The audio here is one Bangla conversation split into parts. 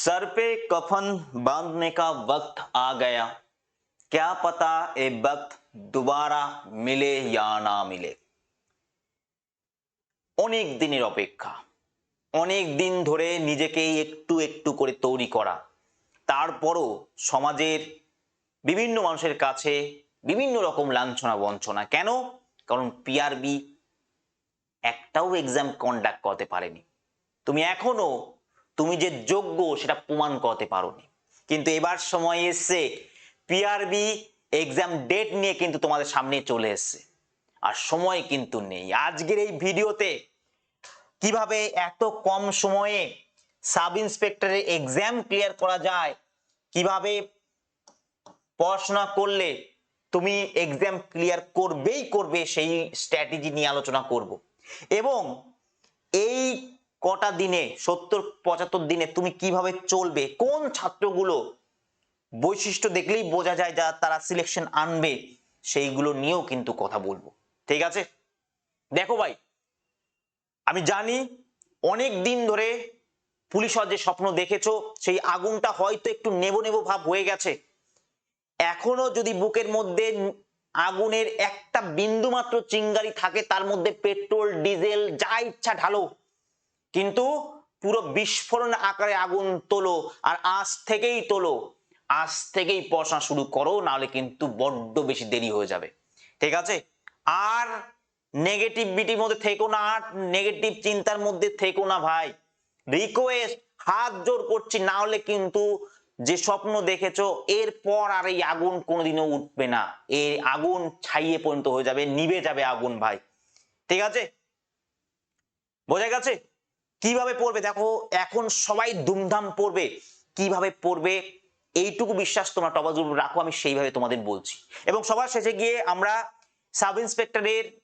सर पे कफन बांधने का वक्त आ गया क्या पता ये वक्त दोबारा मिले या না মিলে অনেক দিনের অপেক্ষা অনেক দিন ধরে নিজেকেই একটু একটু করে তৈরি করা তারপরও সমাজের বিভিন্ন মানুষের কাছে বিভিন্ন রকম লাঞ্ছনা বঞ্চনা কেন কারণ পিআরবি একটাও এক্সাম কন্ডাক্ট করতে পারেনি তুমি এখনো তুমি যে যোগ্য, সেটা প্রমাণ করতে পারোনি। কিন্তু এবার সময় এসছে পিআরবি এক্সাম ডেট নিয়ে কিন্তু তোমাদের সামনে চলে এসছে। আর সময় কিন্তু নেই। আজকের এই ভিডিওতে কীভাবে এত কম সময়ে সাব ইন্সপেক্টরের এক্সাম ক্লিয়ার করা যায়, কীভাবে পড়াশোনা করলে তুমি এক্সাম ক্লিয়ার করবেই করবে, সেই স্ট্র্যাটেজি নিয়ে আলোচনা করব। এবং এই কটা দিনে, সত্তর, পঁচাত্তর দিনে তুমি কীভাবে চলবে? কোন ছাত্রগুলো বৈশিষ্ট্য দেখলেই বোঝা যায় যা তারা সিলেকশন আনবে, সেইগুলো নিয়েও কিন্তু কথা বলব। ঠিক আছে? দেখো ভাই, আমি জানি অনেক দিন ধরে পুলিশ যে স্বপ্ন দেখেছ, সেই আগুনটা হয়তো একটু নেব নেব ভাব হয়ে গেছে। এখনও যদি বুকের মধ্যে আগুনের একটা বিন্দু মাত্র চিঙ্গারি থাকে, তার মধ্যে পেট্রোল, ডিজেল, যা ইচ্ছা ঢালো। কিন্তু পুরো বিস্ফোরণ আকারে আগুন তোলো আর আজ থেকেই তোলো। আজ থেকেই পড়াশোনা শুরু করো, নাহলে কিন্তু বড্ড বেশি দেরি হয়ে যাবে। ঠিক আছে? আর নেগেটিভিটির মধ্যে থেকো না, আর নেগেটিভ চিন্তার মধ্যে থেকো না ভাই। রিকোয়েস্ট হাত জোর করছি না হলে কিন্তু যে স্বপ্ন দেখেছ এরপর আর এই আগুন কোনোদিনও উঠবে না। এই আগুন ছাইয়ে পর্যন্ত হয়ে যাবে, নিভে যাবে আগুন ভাই। ঠিক আছে? বোঝা গেছে? কীভাবে পড়বে? দেখো, এখন সবাই দুমধাম পড়বে। কীভাবে পড়বে? এইটুকু বিশ্বাস তোমরা টপাস গ্রুপ রাখো, আমি সেইভাবে তোমাদের বলছি। এবং সবার শেষে গিয়ে আমরা সাব ইন্সপেক্টরের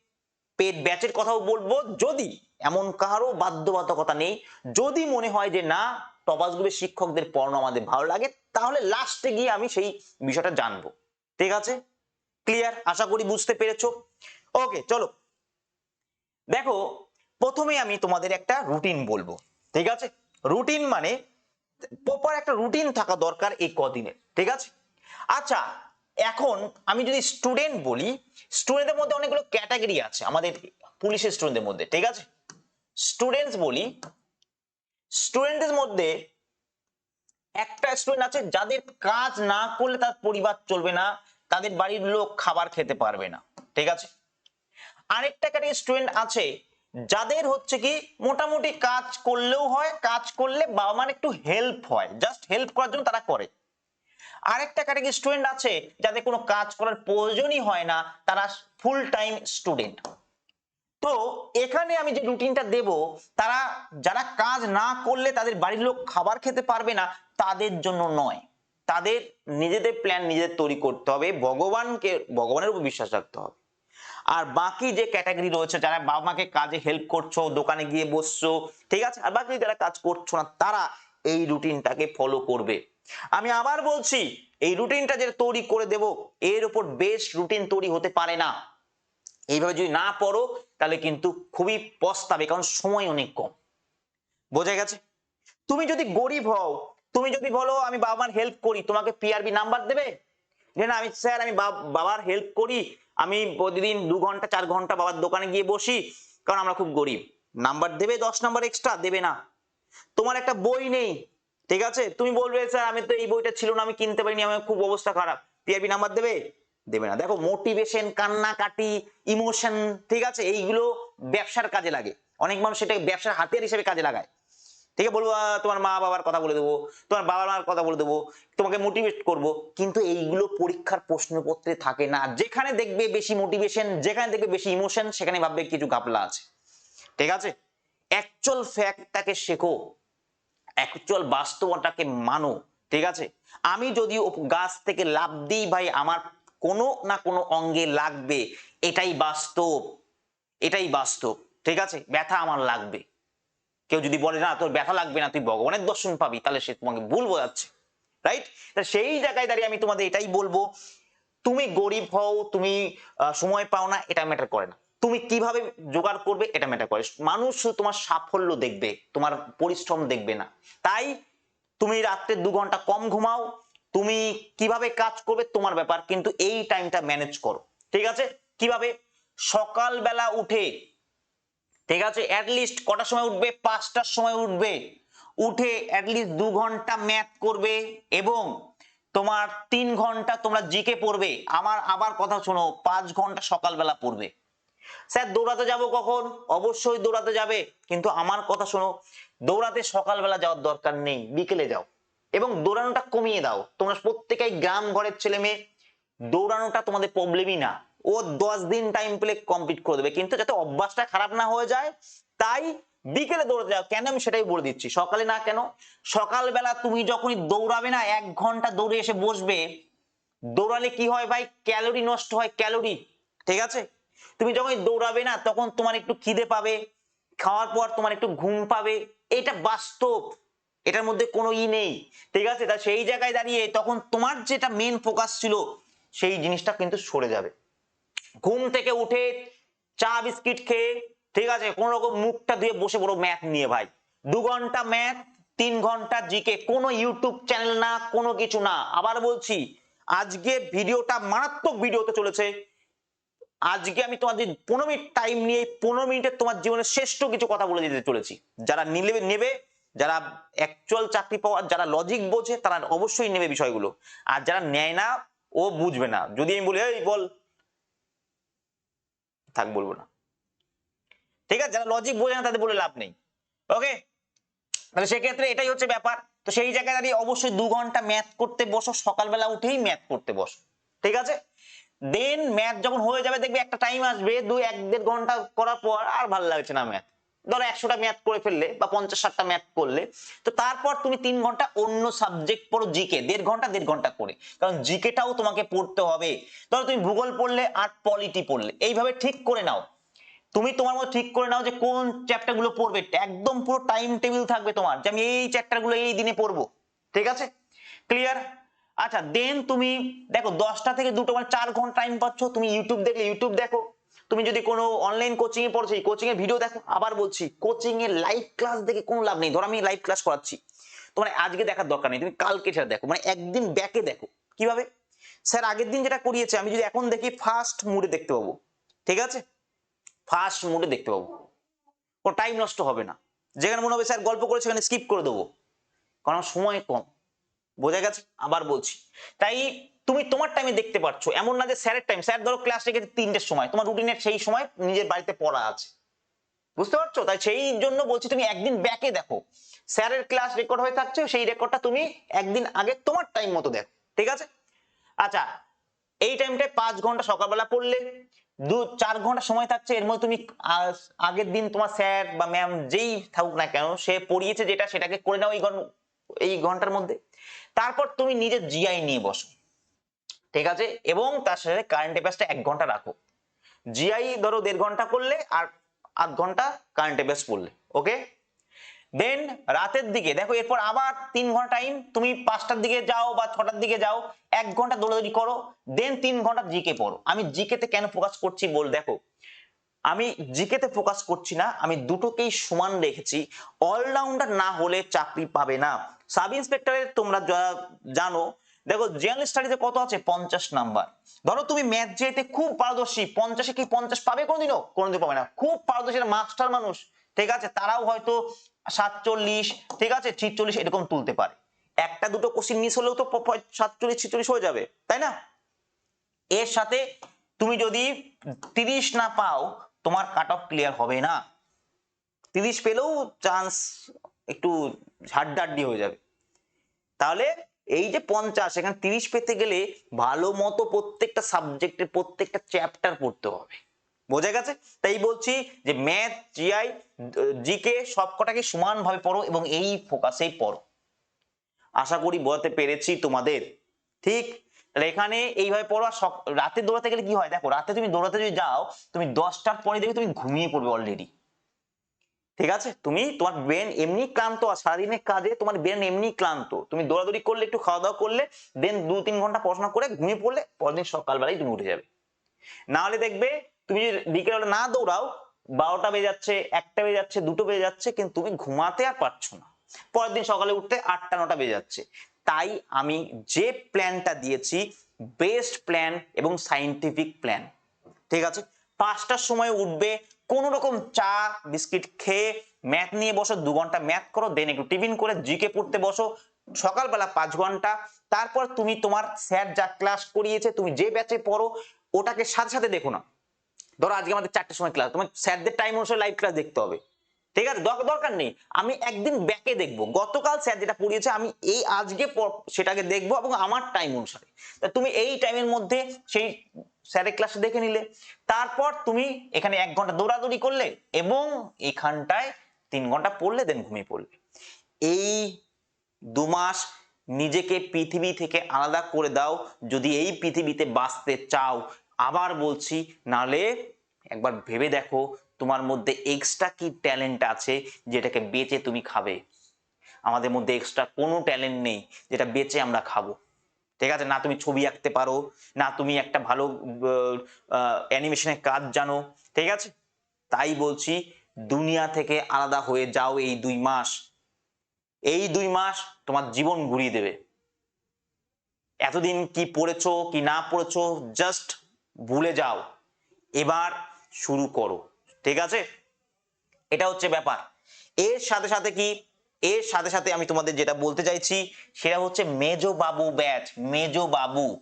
পেড ব্যাচের কথাও বলব। যদি এমন কারও বাধ্যবাধকতা নেই, যদি মনে হয় যে না টপাস গ্রুপের শিক্ষকদের পড়ানো আমাদের ভালো লাগে, তাহলে লাস্টে গিয়ে আমি সেই বিষয়টা জানব। ঠিক আছে? ক্লিয়ার? আশা করি বুঝতে পেরেছ। ওকে, চলো। দেখো প্রথমে আমি তোমাদের একটা রুটিন বলব, ঠিক আছে? রুটিন মানে প্রপার একটা রুটিন থাকা দরকার এই কদিনের ঠিক আছে? আচ্ছা এখন আমি যদি স্টুডেন্ট বলি স্টুডেন্টের মধ্যে অনেকগুলো ক্যাটাগরি আছে, আমাদের পুলিশের স্টুডেন্টদের মধ্যে, ঠিক আছে? স্টুডেন্টস বলি স্টুডেন্টদের মধ্যে একটা স্টুডেন্ট আছে যাদের কাজ না করলে তার পরিবার চলবে না, তাদের বাড়ির লোক খাবার খেতে পারবে না, ঠিক আছে? আরেকটা ক্যাটাগরি স্টুডেন্ট আছে যাদের হচ্ছে কি মোটামুটি কাজ করলেও হয়, কাজ করলে বাবা মার একটু হেল্প হয়। জাস্ট হেল্প করার জন্য তারা করে। আরেকটা ক্যাটাগরি স্টুডেন্ট আছে, যাদের কোনো কাজ করার প্রয়োজনই হয় না, তারা ফুল টাইম স্টুডেন্ট তো এখানে আমি যে রুটিনটা দেব, তারা যারা কাজ না করলে তাদের বাড়ির লোক খাবার খেতে পারবে না, তাদের জন্য নয়। তাদের নিজেদের প্ল্যান নিজেদের তৈরি করতে হবে, ভগবানকে, ভগবানের উপর বিশ্বাস রাখতে হবে। আর বাকি যে ক্যাটাগরি রয়েছে, যারা বাবা মাকে কাজে হেল্প করছ, দোকানে গিয়ে বসছো, ঠিক আছে? আর বাকি যারা কাজ করছ না, তারা এই রুটিনটাকে ফলো করবে। আমি আবার বলছি, এই রুটিনটা যেটা তৈরি করে দেব, এর উপর বেশ রুটিন তৈরি হতে পারে না। এইভাবে যদি না পড়ো, তাহলে কিন্তু খুবই পস্তাবে, কারণ সময় অনেক কম। বোঝা গেছে? তুমি যদি গরিব হও, তুমি যদি বলো, আমি বাবা মার হেল্প করি, তোমাকে পিআরবি নাম্বার দেবে? যে না, আমি স্যার, আমি বাব- বাবার হেল্প করি আমি প্রতিদিন দু ঘণ্টা, চার ঘণ্টা বাবার দোকানে গিয়ে বসি, কারণ আমরা খুব গরিব। নাম্বার দেবে দশ নাম্বার এক্সট্রা দেবে না। তোমার একটা বই নেই, ঠিক আছে? তুমি বলবে, স্যার, আমি তো এই বইটা ছিল না, আমি কিনতে পারিনি, আমার খুব অবস্থা খারাপ। পিআরবি নাম্বার দেবে? দেবে না। দেখো মোটিভেশন কান্নাকাটি ইমোশন ঠিক আছে? এইগুলো ব্যবসার কাজে লাগে। অনেক মানুষ সেটাকে ব্যবসার হাতিয়ার হিসেবে কাজে লাগায়। ঠিক আছে বলব তোমার মা বাবার কথা বলে দেবো, তোমার বাবা মার কথা বলে দেবো, তোমাকে মোটিভেট করব। কিন্তু এইগুলো পরীক্ষার প্রশ্নপত্রে থাকে না। যেখানে দেখবে বেশি মোটিভেশন যেখানে দেখবে বেশি ইমোশন সেখানে ভাববে কিছু গাপলা আছে। ঠিক আছে? অ্যাকচুয়াল ফ্যাক্টটাকে শেখো। অ্যাকচুয়াল বাস্তবতাকে মানো। ঠিক আছে? আমি যদি গাছ থেকে লাভ দিই ভাই, আমার কোনো না কোনো অঙ্গে লাগবে। এটাই বাস্তব। এটাই বাস্তব। ঠিক আছে? ব্যথা আমার লাগবে। কেউ যদি বলে, না, তোর ব্যথা লাগবে না, তুই ভগবানের দর্শন পাবি, তাহলে সে তোমাকে ভুল বোঝাচ্ছে রাইট সেই জায়গায় দাঁড়িয়ে আমি তোমাদের এটাই বলব, তুমি গরিব হও, তুমি সময় পাও না, এটা ম্যাটার করে না। তুমি কীভাবে জোগাড় করবে, এটা ম্যাটার করে মানুষ তোমার সাফল্য দেখবে, তোমার পরিশ্রম দেখবে না। তাই তুমি রাত্রে দু ঘণ্টা কম ঘুমাও, তুমি কীভাবে কাজ করবে তোমার ব্যাপার, কিন্তু এই টাইমটা ম্যানেজ করো, ঠিক আছে? কীভাবে? সকালবেলা উঠে ঠিক আছে? অ্যাটলিস্ট কটার সময় উঠবে? পাঁচটার সময় উঠবে। উঠে অ্যাটলিস্ট দু ঘণ্টা ম্যাথ করবে এবং তোমার তিন ঘণ্টা তোমরা জিকে পড়বে। আমার আবার কথা শোনো, পাঁচ ঘণ্টা সকালবেলা পড়বে। স্যার, দৌড়াতে যাব কখন? অবশ্যই দৌড়াতে যাবে। কিন্তু আমার কথা শোনো, দৌড়াতে সকালবেলা যাওয়ার দরকার নেই। বিকেলে যাও এবং দৌড়ানোটা কমিয়ে দাও। তোমরা প্রত্যেকেই গ্রাম ঘরের ছেলে মেয়ে, দৌড়ানোটা তোমাদের প্রবলেমই না। ও দশ দিন টাইম পেলে কমপ্লিট করে দেবে। কিন্তু যাতে অভ্যাসটা খারাপ না হয়ে যায়, তাই বিকেলে দৌড়াতে যাও। কেন আমি সেটাই বলে দিচ্ছি। সকালে না কেন? সকালবেলা তুমি যখনই দৌড়াবে না, এক ঘণ্টা দৌড়ে এসে বসবে, দৌড়ালে কি হয় ভাই? ক্যালোরি নষ্ট হয়, ক্যালোরি। ঠিক আছে? তুমি যখন দৌড়াবে না, তখন তোমার একটু খিদে পাবে, খাওয়ার পর তোমার একটু ঘুম পাবে। এটা বাস্তব। এটার মধ্যে কোনো ই নেই। ঠিক আছে? তা সেই জায়গায় দাঁড়িয়ে তখন তোমার যেটা মেন ফোকাস ছিল, সেই জিনিসটা কিন্তু সরে যাবে। ঘুম থেকে উঠে চা বিস্কিট খেয়ে, ঠিক আছে কোন রকম মুখটা ধুয়ে বসে পড়ো ম্যাথ নিয়ে ভাই। দু ঘণ্টা ম্যাথ তিন ঘণ্টা জিকে কোনো ইউটিউব চ্যানেল না, কোনো কিছু না। আবার বলছি, আজকে ভিডিওটা মারাত্মক ভিডিওতে চলেছে। আজকে আমি তোমাদের পনেরো মিনিট টাইম নিয়ে পনেরো মিনিটে তোমার জীবনের শ্রেষ্ঠ কিছু কথা বলে দিতে চলেছি। যারা নিলে, নেবে, যারা অ্যাকচুয়াল চাকরি পাওয়ার, যারা লজিক বোঝে, তারা অবশ্যই নেবে বিষয়গুলো। আর যারা নেয় না, ও বুঝবে না। যদি আমি বলি, এই বল থাক, বলব না। ঠিক আছে, যারা লজিক বোঝে না, তাদের বলে লাভ নেই। ওকে তাহলে সেক্ষেত্রে এটাই হচ্ছে ব্যাপার। তো সেই জায়গায় দাঁড়িয়ে অবশ্যই দু ঘণ্টা ম্যাথ করতে বসো, সকালবেলা উঠেই ম্যাথ করতে বসো। ঠিক আছে? দেন ম্যাথ যখন হয়ে যাবে, দেখবে একটা টাইম আসবে দুই এক দেড় ঘণ্টা করার পর আর ভালো লাগছে না ম্যাথ ধরো একশোটা ম্যাথ করে ফেললে বা পঞ্চাশ ষাটটা ম্যাথ করলে, তো তারপর তুমি তিন ঘণ্টা অন্য সাবজেক্ট পড়ো জিকে দেড় ঘণ্টা দেড় ঘণ্টা করে। কারণ জিকেটাও তোমাকে পড়তে হবে। ধরো তুমি ভূগোল পড়লে আর পলিটি পড়লে। এইভাবে ঠিক করে নাও। তুমি তোমার মতো ঠিক করে নাও যে কোন চ্যাপ্টারগুলো পড়বে। একদম পুরো টাইম টেবিল থাকবে তোমার যে আমি এই চ্যাপ্টারগুলো এই দিনে পড়ব। ঠিক আছে? ক্লিয়ার আচ্ছা দেন তুমি দেখো দশটা থেকে দুটো মানে চার ঘণ্টা টাইম পাচ্ছ। তুমি ইউটিউব দেখলে ইউটিউব দেখো। তুমি যদি কোনো অনলাইন কোচিং এ পড়ছো কোচিং এর ভিডিও দেখো, আবার বলছি কোচিং এর লাইভ ক্লাস দেখে কোনো লাভ নেই। ধরো আমি লাইভ ক্লাস করাচ্ছি। তোমার আজকে দেখার দরকার নেই, তুমি কালকে সেটা দেখো। মানে একদিন ব্যাকে দেখো। কীভাবে? স্যার, আগের দিন যেটা করিয়েছে, আমি যদি এখন দেখি ফার্স্ট মুডে দেখতে পাবো। ঠিক আছে? ফার্স্ট মুডে দেখতে পাবো। কোনো টাইম নষ্ট হবে না। যেখানে মনে হবে, স্যার, গল্প করে সেখানে স্কিপ করে দেবো। কারণ সময় কম। বোঝা গেছে? আবার বলছি। তাই তুমি তোমার টাইমে দেখতে পাচ্ছ এমন না যে স্যারের টাইম স্যার ধরো ক্লাস রেখেছে তিনটের সময়। তোমার রুটিনের সেই সময় নিজের বাড়িতে পড়া আছে। বুঝতে পারছ? তাই সেই জন্য বলছি তুমি একদিন ব্যাকে দেখো। স্যারের ক্লাস রেকর্ড হয়ে থাকছে, সেই রেকর্ডটা তুমি একদিন আগে তোমার টাইম মতো দেখো। ঠিক আছে? আচ্ছা এই টাইমটায় পাঁচ ঘণ্টা সকালবেলা পড়লে, দু, চার ঘণ্টা সময় থাকছে, এর মধ্যে তুমি আগের দিন তোমার স্যার বা ম্যাম যেই থাকুক না কেন, সে পড়িয়েছে যেটা, সেটাকে করে নাও এই এই ঘণ্টার মধ্যে। তারপর তুমি নিজের জিআই নিয়ে বসো। ঠিক আছে? এবং তার সাথে কারেন্ট অ্যাফেয়ার্সটা এক ঘণ্টা রাখো। জিআই ধরো দেড় ঘণ্টা করলে আর আধ ঘণ্টা কারেন্ট অ্যাফেয়ার্স পড়লে ওকে দেন রাতের দিকে, দেখো এরপর আবার তিন ঘণ্টা টাইম তুমি পাঁচটার দিকে যাও বা ছটার দিকে যাও, এক ঘণ্টা দৌড়াদৌড়ি করো দেন তিন ঘণ্টা জিকে পড়ো। আমি জিকেতে কেন ফোকাস করছি বল দেখো। আমি জিকেতে ফোকাস করছি না, আমি দুটোকেই সমান রেখেছি। অলরাউন্ডার না হলে চাকরি পাবে না। সাব ইন্সপেক্টরের তোমরা জানো দেখো জেনারেল স্টাডিজে কত আছে? পঞ্চাশ নাম্বার ধরো তুমি ম্যাথ যেতে খুব পারদর্শী, পঞ্চাশে কি পঞ্চাশ পাবে কোনোদিনও? কোনোদিন পাবে না। খুব পারদর্শী মাস্টার মানুষ, ঠিক আছে? তারাও হয়তো সাতচল্লিশ, ঠিক আছে? ছিচল্লিশ এরকম তুলতে পারে। একটা দুটো কোশ্চিন মিস হলেও তো সাতচল্লিশ, ছিচল্লিশ হয়ে যাবে, তাই না? এর সাথে তুমি যদি তিরিশ না পাও, তোমার কাট অফ ক্লিয়ার হবে না। তিরিশ পেলেও চান্স একটু ঝাড্ডাড্ডি হয়ে যাবে। তাহলে এই যে পঞ্চাশ, এখানে তিরিশ পেতে গেলে ভালো মতো প্রত্যেকটা সাবজেক্টের প্রত্যেকটা চ্যাপ্টার পড়তে হবে। বোঝা গেছে? তাই বলছি যে ম্যাথ জিআই জিকে সবকটাকে সমানভাবে পড়ো এবং এই ফোকাসেই পড়ো। আশা করি বোঝাতে পেরেছি তোমাদের। ঠিক? তাহলে এখানে এইভাবে পড়ো আর রাতে দৌড়াতে গেলে কি হয়? দেখো, রাতে তুমি দৌড়াতে যদি যাও, তুমি দশটার পরে দেখবে তুমি ঘুমিয়ে পড়বে অলরেডি ঠিক আছে? তুমি তোমার ব্রেন এমনি ক্লান্ত আর সারাদিনের কাজে তোমার ব্রেন এমনি ক্লান্ত। তুমি দৌড়াদৌড়ি করলে, একটু খাওয়া দাওয়া করলে দেন দু তিন ঘণ্টা পড়াশোনা করে ঘুমিয়ে পড়লে পরদিন সকালবেলায় তুমি উঠে যাবে। না হলে দেখবে তুমি যদি বিকেলে না দৌড়াও, বারোটা বেজে যাচ্ছে, একটা বেজে যাচ্ছে, দুটো বেজে যাচ্ছে, কিন্তু তুমি ঘুমাতে আর পারছ না। পরের দিন সকালে উঠতে আটটা, নটা বেজে যাচ্ছে। তাই আমি যে প্ল্যানটা দিয়েছি বেস্ট প্ল্যান এবং সাইন্টিফিক প্ল্যান ঠিক আছে? পাঁচটার সময় উঠবে কোন রকম চা, বিস্কিট খেয়ে ম্যাথ নিয়ে বসো, দু ঘণ্টা ম্যাথ করো দেন একটু টিফিন করে জিকে পড়তে বসো, সকালবেলা পাঁচ ঘণ্টা। তারপর তুমি তোমার স্যার যা ক্লাস করিয়েছে, তুমি যে ব্যাচে পড়ো, ওটাকে সাথে সাথে দেখো না। ধরো আজকে আমাদের চারটের সময় ক্লাস তোমার স্যারদের টাইম অনুসারে লাইভ ক্লাস দেখতে হবে। ঠিক আছে? দর- দরকার নেই। আমি একদিন ব্যাকে দেখব। গতকাল স্যার যেটা পড়িয়েছে, আমি এই আজকে সেটাকে দেখব এবং আমার টাইম অনুসারে। তা তুমি এই টাইমের মধ্যে সেই স্যারের ক্লাসে দেখে নিলে। তারপর তুমি এখানে এক ঘণ্টা দৌড়াদৌড়ি করলে এবং এখানটায় তিন ঘণ্টা পড়লে দেন ঘুমিয়ে পড়লে। এই দু মাস নিজেকে পৃথিবী থেকে আলাদা করে দাও। যদি এই পৃথিবীতে বাঁচতে চাও, আবার বলছি নালে একবার ভেবে দেখো, তোমার মধ্যে এক্সট্রা কি ট্যালেন্ট আছে যেটাকে বেচে তুমি খাবে। আমাদের মধ্যে এক্সট্রা কোনো ট্যালেন্ট নেই যেটা বেচে আমরা খাব। ঠিক আছে? না তুমি ছবি আঁকতে পারো, না তুমি একটা ভালো অ্যানিমেশনের কাজ জানো, ঠিক আছে? তাই বলছি দুনিয়া থেকে আলাদা হয়ে যাও এই দুই মাস। এই দুই মাস তোমার জীবন ঘুরিয়ে দেবে। এতদিন কি পড়েছো, কি না পড়েছো জাস্ট ভুলে যাও। এবার শুরু করো, ঠিক আছে? এটা হচ্ছে ব্যাপার। এর সাথে সাথে কি এর সাথে সাথে আমি তোমাদের যেটা বলতে চাইছি, সেটা হচ্ছে মেজো বাবু ব্যাচ, মেজো বাবু।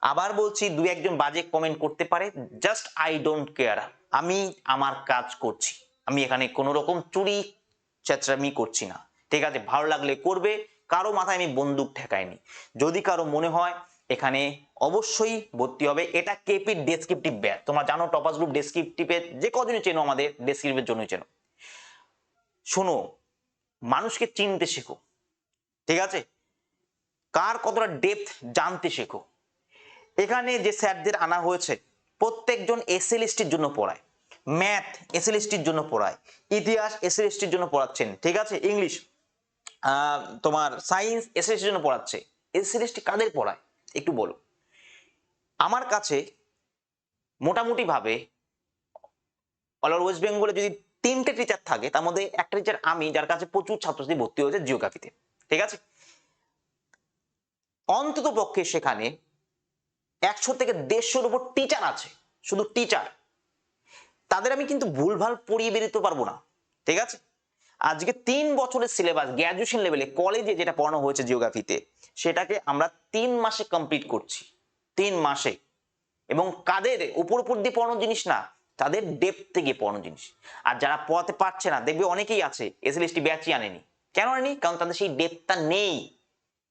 আবার বলছি, দু একজন বাজে কমেন্ট করতে পারে জাস্ট আই ডোন্ট কেয়ার আমি আমার কাজ করছি। আমি এখানে কোনো রকম চুরি, চেঁচড়ামি করছি না। ঠিক আছে, ভালো লাগলে করবে, কারও মাথায় আমি বন্দুক ঠেকাইনি। যদি কারও মনে হয়, এখানে অবশ্যই ভর্তি হবে। এটা কেপি ডেসক্রিপটিভ ব্যাচ। তোমরা জানো টপাস গ্রুপ ডেসক্রিপটিভের যে কজনই চেনো আমাদের ডেসক্রিপটিভের জন্যই চেনো। শোনো মানুষকে চিনতে শেখো। ঠিক আছে? কার কতটা ডেপথ জানতে শেখো। এখানে যে স্যারদের আনা হয়েছে, প্রত্যেকজন এসএলএসটির জন্য পড়ায়। ম্যাথ এস এসএলএসটির জন্য পড়ায়। ইতিহাস এসএলএসটির জন্য পড়াচ্ছেন। ঠিক আছে? ইংলিশ তোমার সায়েন্স এস এসএলএসটির জন্য পড়াচ্ছে। এসএলএসটি কাদের পড়ায়? একটু বলো। আমার কাছে মোটামুটিভাবে অল ওয়েস্ট বেঙ্গলে যদি তিনটে টিচার থাকে, তার মধ্যে একটা টিচার আমি, যার কাছে প্রচুর ছাত্রছাত্রী ভর্তি হয়েছে জিওগ্রাফিতে ঠিক আছে? অন্তত পক্ষে সেখানে একশো থেকে দেড়শোর উপর টিচার আছে, শুধু টিচার তাদের আমি কিন্তু ভুলভাল পড়িয়ে বেরোতে পারব না, ঠিক আছে? আজকে তিন বছরের সিলেবাস গ্র্যাজুয়েশন লেভেলে কলেজে যেটা পড়ানো হয়েছে জিওগ্রাফিতে সেটাকে আমরা তিন মাসে কমপ্লিট করছি, তিন মাসে। এবং কাদের উপর উপর দিয়ে পড়ানো জিনিস না তাদের ডেপ থেকে পড়ানো জিনিস। আর যারা পড়াতে পারছে না, দেখবে অনেকেই আছে এসএলএসটি ব্যাচই আনেনি। কেন আনেনি? কারণ তাদের সেই ডেপটা নেই।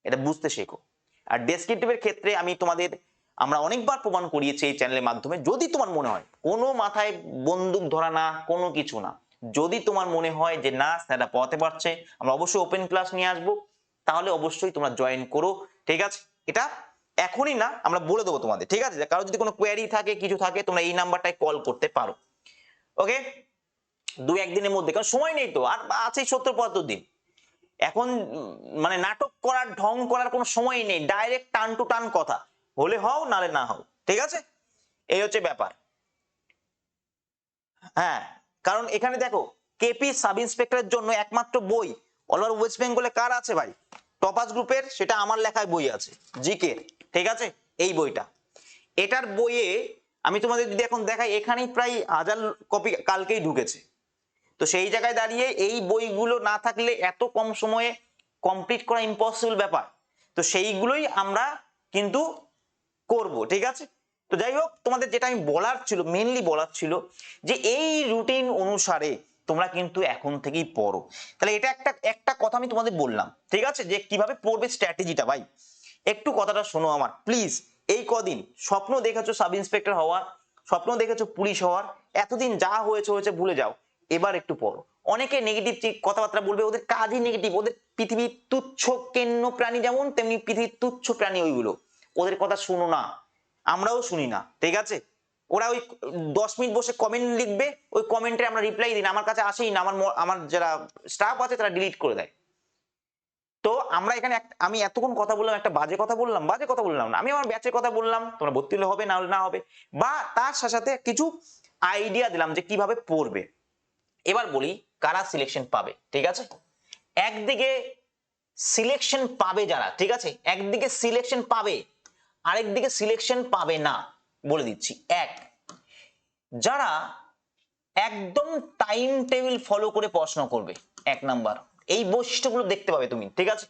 এটা বুঝতে শেখো। আর ডেসক্রিপটিভের ক্ষেত্রে আমি তোমাদের, আমরা অনেকবার প্রমাণ করিয়েছি এই চ্যানেলের মাধ্যমে, যদি তোমার মনে হয়, কোনো মাথায় বন্দুক ধরা না, কোনো কিছু না, যদি তোমার মনে হয় যে না, স্যাররা পড়াতে পারছে, আমরা অবশ্যই ওপেন ক্লাস নিয়ে আসব। তাহলে অবশ্যই তোমরা জয়েন করো, ঠিক আছে? এটা এখনই না, আমরা বলে দেবো তোমাদের, ঠিক আছে? কারও যদি কোনো কোয়ারি থাকে, কিছু থাকে, তোমরা এই নাম্বারটায় কল করতে পারো ওকে দু একদিনের মধ্যে, কারণ সময় নেই তো, আর আছে সত্তর পঁচাত্তর দিন। এখন মানে নাটক করার, ঢং করার কোনো সময় নেই ডাইরেক্ট টান টু টান কথা। হলে হও, নালে না হও, ঠিক আছে? এই হচ্ছে ব্যাপার। হ্যাঁ কারণ এখানে দেখো কেপি সাব ইন্সপেক্টরের জন্য একমাত্র বই অল ওয়েস্ট বেঙ্গলে কার আছে ভাই? টপাস গ্রুপের সেটা আমার লেখায় বই আছে জিকে ঠিক আছে? এই বইটা। এটার বইয়ে আমি তোমাদের যদি এখন দেখাই, এখানেই প্রায় হাজার কপি কালকেই ঢুকেছে। তো সেই জায়গায় দাঁড়িয়ে এই বইগুলো না থাকলে এত কম সময়ে কমপ্লিট করা ইম্পসিবল ব্যাপার। তো সেইগুলোই আমরা কিন্তু করব, ঠিক আছে? তো যাই হোক, তোমাদের যেটা আমি বলার ছিল মেনলি বলার ছিল, যে এই রুটিন অনুসারে তোমরা কিন্তু এখন থেকেই পড়ো। তাহলে এটা একটা একটা কথা আমি তোমাদের বললাম, ঠিক আছে? যে কীভাবে পড়বে স্ট্র্যাটেজিটা ভাই? একটু কথাটা শোনো আমার প্লিজ এই কদিন স্বপ্ন দেখেছ সাব ইন্সপেক্টর হওয়ার, স্বপ্ন দেখেছ পুলিশ হওয়ার, এতদিন যা হয়েছে হয়েছে ভুলে যাও, এবার একটু পড়ো। অনেকে নেগেটিভ কথাবার্তা বলবে, ওদের কাজই নেগেটিভ ওদের পৃথিবীর তুচ্ছ কেন্ন প্রাণী যেমন, তেমনি পৃথিবীর তুচ্ছ প্রাণী ওইগুলো। ওদের কথা শুনো না, আমরাও শুনি না, ঠিক আছে? ওরা ওই দশ মিনিট বসে কমেন্ট লিখবে, ওই কমেন্টে আমরা রিপ্লাই দিই না, আমার কাছে আসেই না, আমার আমার যারা স্টাফ আছে তারা ডিলিট করে দেয়। তো আমরা এখানে আমি এতক্ষণ কথা বললাম, একটা বাজে কথা বললাম, বাজে কথা বললাম না। আমি আমার ব্যাচের কথা বললাম, তোমরা ভর্তি হবে, না হলে না হবে। বা তার সাথে সাথে কিছু আইডিয়া দিলাম যে কীভাবে পড়বে। এবার বলি কারা সিলেকশন পাবে, ঠিক আছে? একদিকে সিলেকশন পাবে যারা, ঠিক আছে? একদিকে সিলেকশন পাবে, আরেকদিকে সিলেকশন পাবে না, বলে দিচ্ছি। এক, যারা একদম টাইম টেবিল ফলো করে পড়াশোনা করবে, এক নাম্বার। এই বৈশিষ্ট্যগুলো দেখতে পাবে তুমি, ঠিক আছে?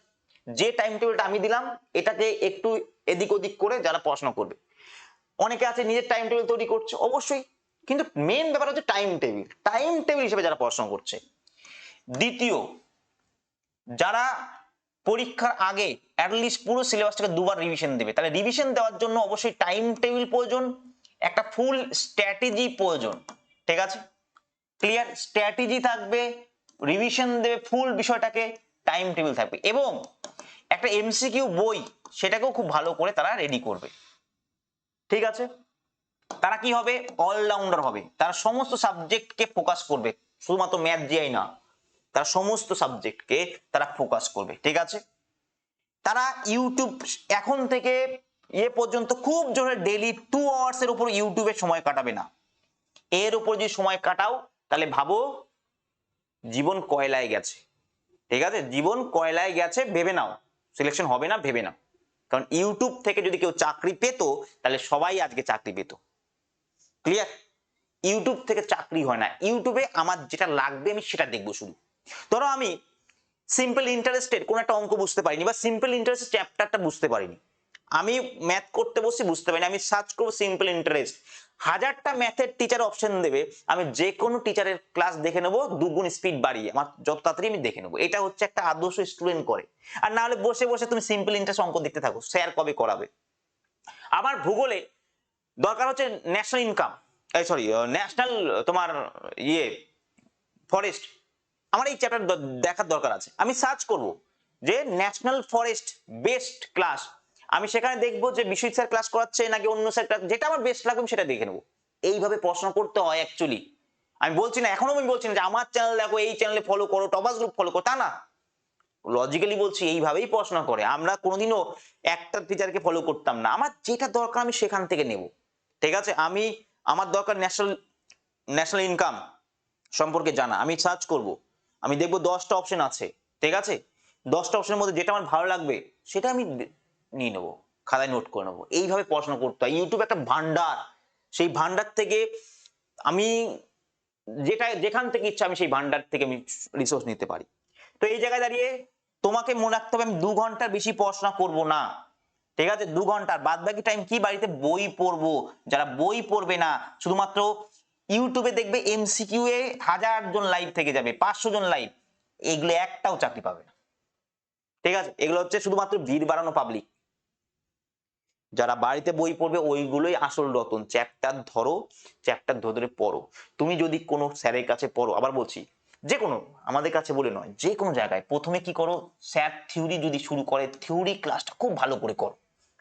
যে টাইম টেবিলটা আমি দিলাম, এটাকে একটু এদিক ওদিক করে যারা পড়াশোনা করবে। অনেকে আছে নিজের টাইম টেবিল তৈরি করছে, অবশ্যই। কিন্তু মেন ব্যাপার হচ্ছে টাইম টেবিল টাইম টেবিল হিসেবে যারা পড়াশোনা করছে। দ্বিতীয়, যারা পরীক্ষার আগে অ্যাটলিস্ট পুরো সিলেবাসটাকে দুবার রিভিশন দেবে। তাহলে রিভিশন দেওয়ার জন্য অবশ্যই টাইম টেবিল প্রয়োজন, একটা ফুল স্ট্র্যাটেজি প্রয়োজন, ঠিক আছে? ক্লিয়ার স্ট্র্যাটেজি থাকবে রিভিশন দেবে ফুল বিষয়টাকে টাইম টেবিল থাকবে এবং একটা এমসিকিউ বই সেটাকেও খুব ভালো করে তারা রেডি করবে। ঠিক আছে? তারা কি হবে? অলরাউন্ডার হবে। তারা সমস্ত সাবজেক্টকে ফোকাস করবে। শুধুমাত্র ম্যাথ জিআই না, তারা সমস্ত সাবজেক্টকে তারা ফোকাস করবে। ঠিক আছে? তারা ইউটিউব এখন থেকে এ পর্যন্ত খুব জোরে ডেলি টু আওয়ার্স এর উপর ইউটিউবে সময় কাটাবে না। এর উপর যদি সময় কাটাও, তাহলে ভাবো জীবন কয়লায় গেছে। ঠিক আছে? জীবন কয়লায় গেছে, ভেবে নাও। সিলেকশন হবে না, ভেবে নাও। কারণ ইউটিউব থেকে যদি কেউ চাকরি পেত, তাহলে সবাই আজকে চাকরি পেত। ক্লিয়ার ইউটিউব থেকে চাকরি হয় না। ইউটিউবে আমার যেটা লাগবে, আমি সেটা দেখব শুধু। ধরো আমি সিম্পল ইন্টারেস্টের কোন একটা অঙ্ক বুঝতে পারিনি বা সিম্পল ইন্টারেস্ট চ্যাপ্টারটা বুঝতে পারিনি। আমি ম্যাথ করতে বসে বুঝতে পারিনি। আমি সার্চ করব সিম্পল ইন্টারেস্ট হাজারটা ম্যাথের টিচার অপশন দেবে, আমি যে কোনো টিচারের ক্লাস দেখে নেব, দুগুণ স্পিড বাড়িয়ে, আমার যত তাড়াতাড়ি আমি দেখে নেব। এটা হচ্ছে একটা আদর্শ স্টুডেন্ট করে। আর না হলে বসে বসে তুমি সিম্পল ইন্টারেস্ট অঙ্ক দেখতে থাকো স্যার কবে করাবে? আমার ভূগোলে দরকার হচ্ছে ন্যাশনাল ইনকাম এই সরি ন্যাশনাল তোমার ইয়ে ফরেস্ট আমার এই চ্যাপ্টার দেখার দরকার আছে। আমি সার্চ করব যে ন্যাশনাল ফরেস্ট বেস্ট ক্লাস আমি সেখানে দেখব যে বিশ্বজিৎ স্যার ক্লাস করাচ্ছে নাকি অন্য স্যার ক্লাস যেটা আমার বেস্ট লাগবে আমি সেটা দেখে নেব। এইভাবে পড়াশোনা করতে হয় অ্যাকচুয়ালি আমি বলছি না, এখনও আমি বলছি না যে আমার চ্যানেল দেখো, এই চ্যানেলে ফলো করো টপাস গ্রুপ ফলো করো, তা না। লজিক্যালি বলছি এইভাবেই পড়াশোনা করে। আমরা কোনোদিনও একটা টিচারকে ফলো করতাম না। আমার যেটা দরকার আমি সেখান থেকে নেব। ঠিক আছে? আমি, আমার দরকার ন্যাশনাল ন্যাশনাল ইনকাম সম্পর্কে জানা। আমি সার্চ করব। আমি দেখব দশটা অপশন আছে। ঠিক আছে? দশটা অপশনের মধ্যে যেটা আমার ভালো লাগবে, সেটা আমি নিয়ে নেব, খাতায় নোট করে নেব। এইভাবে পড়াশোনা করতে হয়। ইউটিউব একটা ভান্ডার। সেই ভান্ডার থেকে আমি যেটা, যেখান থেকে ইচ্ছা আমি সেই ভান্ডার থেকে আমি রিসোর্স নিতে পারি। তো এই জায়গায় দাঁড়িয়ে তোমাকে মনে রাখতে হবে, আমি দু ঘণ্টার বেশি পড়াশোনা করব না। ঠিক আছে? দু ঘণ্টার বাদ বাকি টাইম কি বাড়িতে বই পড়ব? যারা বই পড়বে না, শুধুমাত্র ইউটিউবে দেখবে এমসিকিউ এ হাজার জন লাইভ থেকে যাবে, পাঁচশো জন লাইভ এগুলো একটাও চাকরি পাবে না। ঠিক আছে? এগুলো হচ্ছে শুধুমাত্র ভিড় বাড়ানো পাবলিক যারা বাড়িতে বই পড়বে ওইগুলোই আসল রতন। চ্যাপ্টার ধরো চ্যাপ্টার ধরে পড়ো। তুমি যদি কোনো স্যারের কাছে পড়ো, আবার বলছি যে কোনো আমাদের কাছে বলে নয় যে কোনো জায়গায় প্রথমে কি করো, স্যার থিওরি যদি শুরু করে থিওরি ক্লাসটা খুব ভালো করে করো।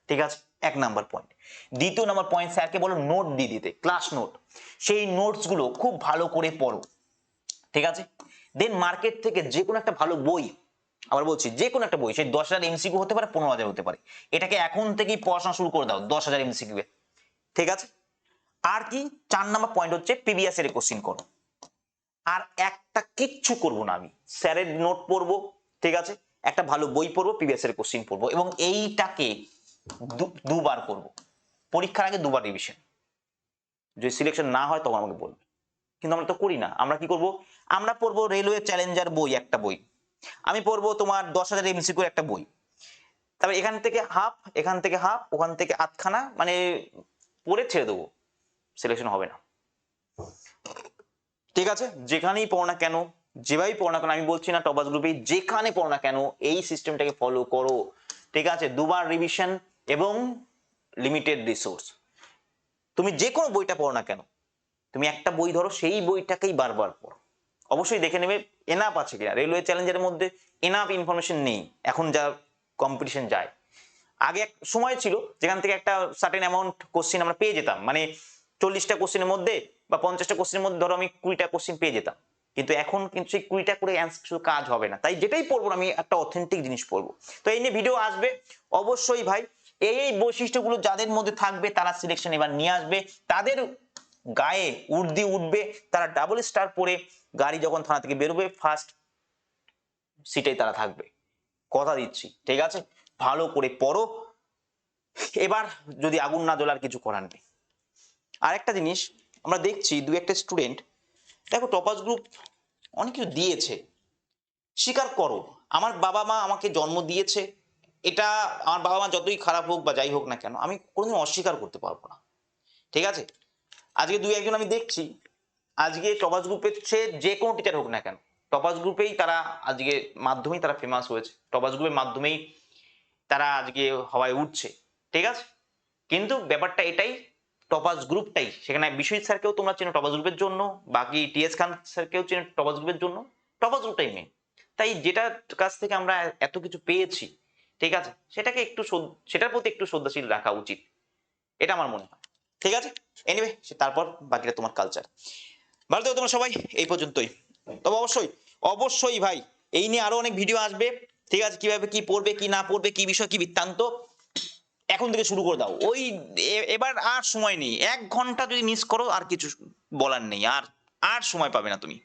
ঠিক আছে? এক নাম্বার পয়েন্ট দ্বিতীয় নাম্বার পয়েন্ট স্যারকে বলো নোট দিয়ে দিতে ক্লাস নোট সেই নোটসগুলো খুব ভালো করে পড়ো। ঠিক আছে? দেন মার্কেট থেকে যে কোনো একটা ভালো বই আবার বলছি যে কোনো একটা বই, সেই দশ হাজার এমসিকিউ হতে পারে, পনেরো হাজার হতে পারে। এটাকে এখন থেকেই পড়াশোনা শুরু করে দাও, দশ হাজার এমসিকিউ ঠিক আছে? আর কি, চার নাম্বার পয়েন্ট হচ্ছে পিবিএস এর কোশ্চিন করো। আর একটা কিচ্ছু করব না আমি। স্যারের নোট পড়ব, ঠিক আছে? একটা ভালো বই পড়ব পিবিএস এর কোশ্চিন পড়ব, এবং এইটাকে দুবার করব। পরীক্ষার আগে দুবার রিভিশন যদি সিলেকশন না হয়, তখন আমাকে বলবে। কিন্তু আমরা তো করি না। আমরা কি করব? আমরা পড়ব রেলওয়ে চ্যালেঞ্জার বই, একটা বই। আমি পড়ব তোমার দশ হাজার এমসিকিউ একটা বই। তারপর এখান থেকে হাফ এখান থেকে হাফ ওখান থেকে আধখানা মানে পড়ে ছেড়ে দেবো। সিলেকশন হবে না। ঠিক আছে? যেখানেই পড়ো না কেন, যেভাবেই পড়ো না কেন, আমি বলছি না টপাস গ্রুপে যেখানে পড়ো না কেন, এই সিস্টেমটাকে ফলো করো। ঠিক আছে? দুবার রিভিশন এবং লিমিটেড রিসোর্স তুমি যে কোনো বইটা পড়ো না কেন, তুমি একটা বই ধরো, সেই বইটাকেই বারবার পড়ো। অবশ্যই দেখে নেবে এনাফ আছে কিনা? রেলওয়ে চ্যালেঞ্জের মধ্যে এনাফ ইনফরমেশন নেই। এখন যা কম্পিটিশন যায়। আগে এক সময় ছিল, যেখান থেকে একটা সার্টেন অ্যামাউন্ট কোশ্চিন আমরা পেয়ে যেতাম। মানে চল্লিশটা কোশ্চেনের মধ্যে বা পঞ্চাশটা কোশ্চেনের মধ্যে ধরো আমি কুড়িটা কোশ্চেন পেয়ে যেতাম। কিন্তু এখন কিন্তু সেই কুড়িটা করে শুধু কাজ হবে না। তাই যেটাই পড়ব আমি একটা অথেন্টিক জিনিস পড়ব। তো এই নিয়ে ভিডিও আসবে। অবশ্যই ভাই, এই বৈশিষ্ট্যগুলো যাদের মধ্যে থাকবে, তারা সিলেকশন এবার নিয়ে আসবে। তাদের গায়ে উর্দি উঠবে, তারা ডাবল স্টার পরে গাড়ি যখন থানা থেকে বেরোবে ফার্স্ট সিটেই তারা থাকবে। কথা দিচ্ছি, ঠিক আছে? ভালো করে পড়ো। এবার যদি আগুন না জ্বলার কিছু করার নেই। আর একটা জিনিস, আমরা দেখছি দু একটা স্টুডেন্ট দেখো টপাস গ্রুপ অনেক কিছু দিয়েছে। স্বীকার করো, আমার বাবা মা আমাকে জন্ম দিয়েছে, এটা আমার বাবা মা যতই খারাপ হোক বা যাই হোক না কেন, আমি কোনোদিন অস্বীকার করতে পারব না। ঠিক আছে? আজকে দুই একজন আমি দেখছি, আজকে টপাস গ্রুপের সে যে কোনো টিচার হোক না কেন, টপাস গ্রুপেই তারা আজকে মাধ্যমেই তারা ফেমাস হয়েছে। টপাস গ্রুপের মাধ্যমেই তারা আজকে হওয়ায় উঠছে, ঠিক আছে? কিন্তু ব্যাপারটা এটাই, টপাস গ্রুপটাই সেখানে বিশ্বজিৎ স্যারকেও তোমরা চেনো টপাস গ্রুপের জন্য, বাকি টিএস খান স্যারকেও চেনো টপাস গ্রুপের জন্য, টপাস গ্রুপটাই মেন তাই যেটার কাছ থেকে আমরা এত কিছু পেয়েছি, ঠিক আছে? সেটাকে একটু সেটার প্রতি একটু শ্রদ্ধাশীল রাখা উচিত, এটা আমার মনে হয়। ঠিক আছে? এনিওয়ে তারপর বাকিটা তোমার কালচার ভালো তোমার সবাই, এই পর্যন্তই। তবে অবশ্যই অবশ্যই ভাই, এই নিয়ে আরও অনেক ভিডিও আসবে। ঠিক আছে? কীভাবে কি পড়বে, কি না পড়বে, কি বিষয়, কি বৃত্তান্ত, এখন থেকে শুরু করে দাও। ওই এবার আর সময় নেই। এক ঘণ্টা যদি মিস করো, আর কিছু বলার নেই। আর আর সময় পাবে না তুমি।